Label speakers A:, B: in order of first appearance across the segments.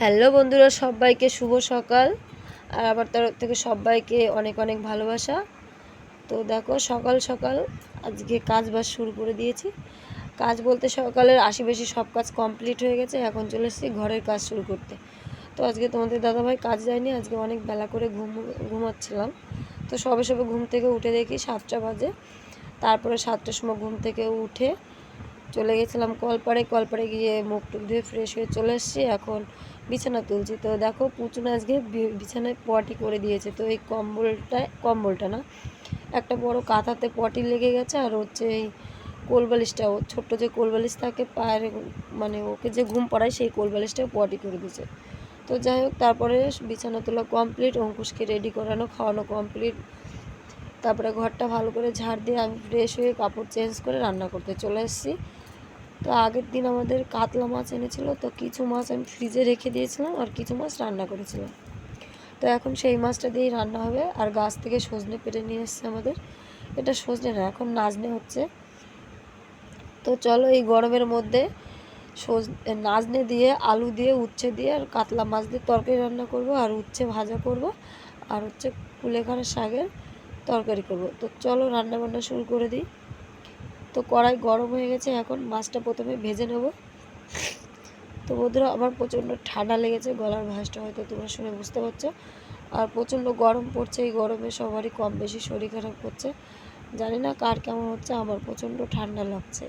A: Hello বন্ধুরা, সবাইকে শুভ সকাল। আর আমার তরফ থেকে সবাইকে অনেক অনেক ভালোবাসা। তো দেখো, সকাল সকাল আজকে কাজ বাজ শুরু করে দিয়েছি। কাজ বলতে সকালের আশি বেশি সব কাজ কমপ্লিট হয়ে গেছে, এখন চলে এসেছি ঘরের কাজ শুরু করতে। তো আজকে তোমাদের দাদাভাই কাজ যায়নি আজকে অনেক বেলা করে ঘুম, ঘুমাচ্ছিলাম। তো সবে সবে ঘুম থেকে উঠে দেখি সাতটা বাজে। তারপরে সাতটার সময় ঘুম থেকে উঠে চলে গেছিলাম কলপাড়ে। কলপাড়ে গিয়ে মুখ টুক ধুয়ে ফ্রেশ হয়ে চলে এসেছি। এখন বিছানা তুলছি। তো দেখো পুচুন আজকে বিছানায় পটি করে দিয়েছে। তো এই কম্বলটা কম্বলটা না, একটা বড় কাঁথাতে পটি লেগে গেছে। আর হচ্ছে এই কোলবালিশটা, ও ছোট্ট যে কোলবালিশ থাকে, পায়ের মানে ওকে যে ঘুম পড়ায় সেই কোলবালিশটাও পটি করে দিয়েছে। তো যাই হোক, তারপরে বিছানা তোলা কমপ্লিট অঙ্কুশকে রেডি করানো, খাওয়ানো কমপ্লিট তারপরে ঘরটা ভালো করে ঝাড় দিয়ে আমি ফ্রেশ হয়ে কাপড় চেঞ্জ করে রান্না করতে চলে এসেছি। তো আগের দিন আমাদের কাতলা মাছ এনেছিল, তো কিছু মাছ আমি ফ্রিজে রেখে দিয়েছিলাম আর কিছু মাছ রান্না করেছিলাম। তো এখন সেই মাছটা দিয়েই রান্না হবে আর গাছ থেকে সজনে পেরে নিয়ে এসছে আমাদের। এটা সজনে না, এখন নাজনে হচ্ছে। তো চলো এই গরমের মধ্যে সজ, নাজনে দিয়ে, আলু দিয়ে, উচ্ছে দিয়ে আর কাতলা মাছ দিয়ে তরকারি রান্না করব আর উচ্ছে ভাজা করব আর হচ্ছে কুলেখাড়া শাকের তরকারি করব। তো চলো রান্না বান্না শুরু করে দিই। তো কড়াই গরম হয়ে গেছে, এখন মাছটা প্রথমে ভেজে নেব। তো বন্ধুরা, আমার প্রচণ্ড ঠান্ডা লেগেছে, গলার ভাঁজটা হয়তো তোমরা শুনে বুঝতে পারছ। আর প্রচণ্ড গরম পড়ছে, এই গরমে সবারই কম বেশি শরীর খারাপ করছে। জানি না কার কেমন হচ্ছে, আমার প্রচণ্ড ঠান্ডা লাগছে।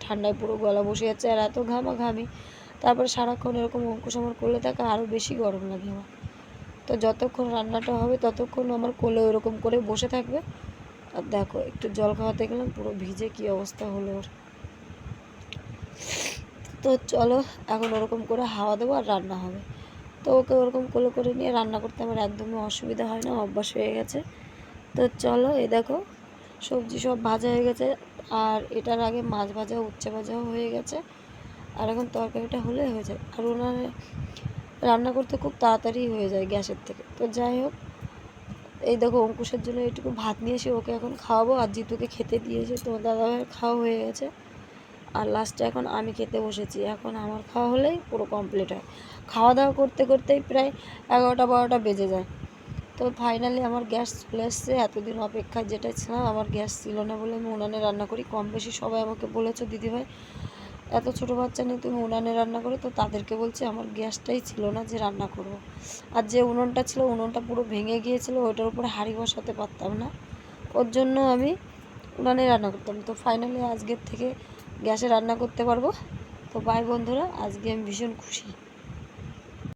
A: ঠান্ডায় পুরো গলা বসে যাচ্ছে, আর এত ঘামাঘামি। তারপরে সারাক্ষণ এরকম অঙ্কুশ আমার কোলে থাকে আরও বেশি গরম লাগে আমার। তো যতক্ষণ রান্নাটা হবে, ততক্ষণ আমার কোলে ওরকম করে বসে থাকবে। আর দেখো, একটু জল খাওয়াতে গেলাম, পুরো ভিজে কি অবস্থা হলো ওর। তো চলো, এখন ওরকম করে হাওয়া দেবো আর রান্না হবে। তো ওকে ওরকম কোলে করে নিয়ে রান্না করতে আমার একদমই অসুবিধা হয় না, অভ্যাস হয়ে গেছে। তো চলো, এই দেখো, সবজি সব ভাজা হয়ে গেছে, আর এটার আগে মাছ ভাজা উচ্ছে ভাজাও হয়ে গেছে। আর এখন তরকারিটা হলে হয়ে যায় আর ওনার রান্না করতে খুব তাড়াতাড়ি হয়ে যায় গ্যাসের থেকে। তো যাই হোক এই দেখো অঙ্কুশের জন্য একটু ভাত নিয়ে এসে ওকে এখন খাওয়াবো আর জিতুকে খেতে দিয়েছে। তো দাদাভাইয়ের খাওয়া হয়ে গেছে। আর লাস্টে এখন আমি খেতে বসেছি। এখন আমার খাওয়া হলেই পুরো কমপ্লিট হয়। খাওয়া দাওয়া করতে করতেই প্রায় এগারোটা বারোটা বেজে যায়। তো ফাইনালি আমার গ্যাস চলে এসছে। এতদিন অপেক্ষায় যেটা ছিলাম, আমার গ্যাস ছিল না বলে আমি উনানে রান্না করি। কম বেশি সবাই আমাকে বলেছ, দিদিভাই এত ছোট বাচ্চা নিয়ে তুমি উনানে রান্না করো, তো তাদেরকে বলছি আমার গ্যাসটাই ছিল না যে রান্না করব। আর যে উনুনটা ছিল, উনুনটা পুরো ভেঙে গিয়েছিল, ওইটার উপরে হাঁড়ি বসাতে পারতাম না। ওর জন্য আমি উনানে রান্না করতাম। তো ফাইনালি আজকের থেকে গ্যাসে রান্না করতে পারব। তো বাই বন্ধুরা, আজকে আমি ভীষণ খুশি।